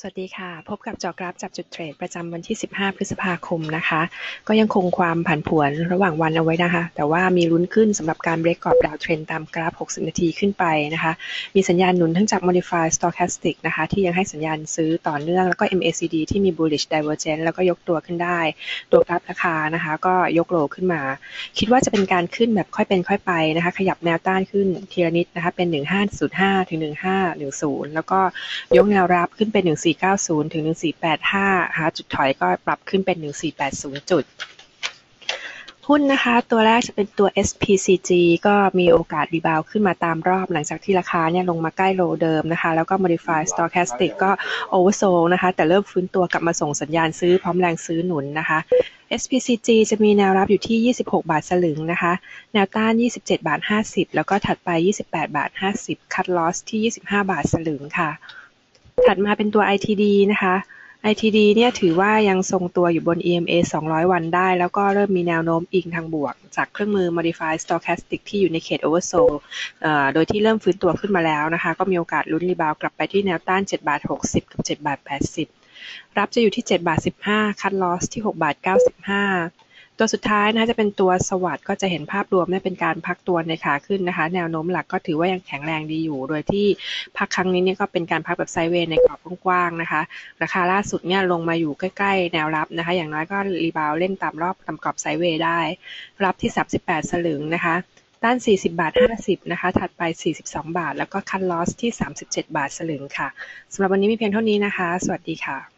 สวัสดีค่ะ พบกับจอกราฟจับจุดเทรดประจำวันที่ 15 พฤษภาคมนะคะ ก็ยังคงความผันผวนระหว่างวันเอาไว้นะคะ แต่ว่ามีลุ้นขึ้นสำหรับการเบรกกรอบดาวเทรนตามกราฟ 60 นาทีขึ้นไปนะคะ มีสัญญาณหนุนทั้งจาก Modified Stochastic นะคะ ที่ยังให้สัญญาณซื้อต่อเนื่อง แล้วก็ MACD ที่มี bullish divergence แล้วก็ยกตัวขึ้นได้ ตัวกราฟราคานะคะ ก็ยกโลขึ้นมา คิดว่าจะเป็นการขึ้นแบบค่อยเป็นค่อยไปนะคะ ขยับแนวต้านขึ้นทีละนิดนะคะ เป็น 1505ถึง1510 แล้วก็ยกแนวรับขึ้นเป็น1490 ถึง 1485 หาจุดถอยก็ปรับขึ้นเป็น 1480 จุด หุ้นนะคะ ตัวแรกจะเป็นตัว SPCG ก็มีโอกาสรีบาวขึ้นมาตามรอบหลังจากที่ราคาเนี่ยลงมาใกล้โลเดิมนะคะ แล้วก็ Modify Stochastic ก็ Oversold นะคะ แต่เริ่มฟื้นตัวกลับมาส่งสัญญาณซื้อพร้อมแรงซื้อหนุนนะคะ SPCG จะมีแนวรับอยู่ที่ 26 บาทสลึงนะคะ แนวต้าน 27 บาท 50 แล้วก็ถัดไป 28 บาท 50 คัดลอสที่ 25 บาทสลึงค่ะ ถัดมาเป็นตัว ITD นะคะ ITD เนี่ยถือว่ายังทรงตัวอยู่บน EMA 200 วันได้ แล้วก็เริ่มมีแนวโน้มอิงทางบวก จากเครื่องมือ Modified Stochastic ที่อยู่ในเขต Oversold โดยที่เริ่มฟื้นตัวขึ้นมาแล้วนะคะ ก็มีโอกาสลุ้นรีบาวกลับไปที่แนวต้าน7บาท60 กับ7บาท80 รับจะอยู่ที่7บาท15 คัดลอสที่6บาท95 ตัวสุดท้ายนะจะเป็นตัวสวัสด์ก็จะเห็นภาพรวมเนี่ยเป็นการพักตัวในขาขึ้นนะคะ แนวโน้มหลักก็ถือว่ายังแข็งแรงดีอยู่ โดยที่พักครั้งนี้เนี่ยก็เป็นการพักแบบไซเวย์ในกรอบกว้างๆนะคะ ราคาล่าสุดเนี่ยลงมาอยู่ใกล้ๆ แนวรับนะคะ อย่างน้อยก็รีบาวเล่นตามรอบตามกรอบไซเวย์ได้ รับที่ 38 สลึงนะคะต้าน 40 บาท 50 นะคะ ถัดไป 42 บาท แล้วก็คันลอสที่ 37 บาทสลึงค่ะ สำหรับวันนี้มีเพียงเท่านี้นะคะ สวัสดีค่ะ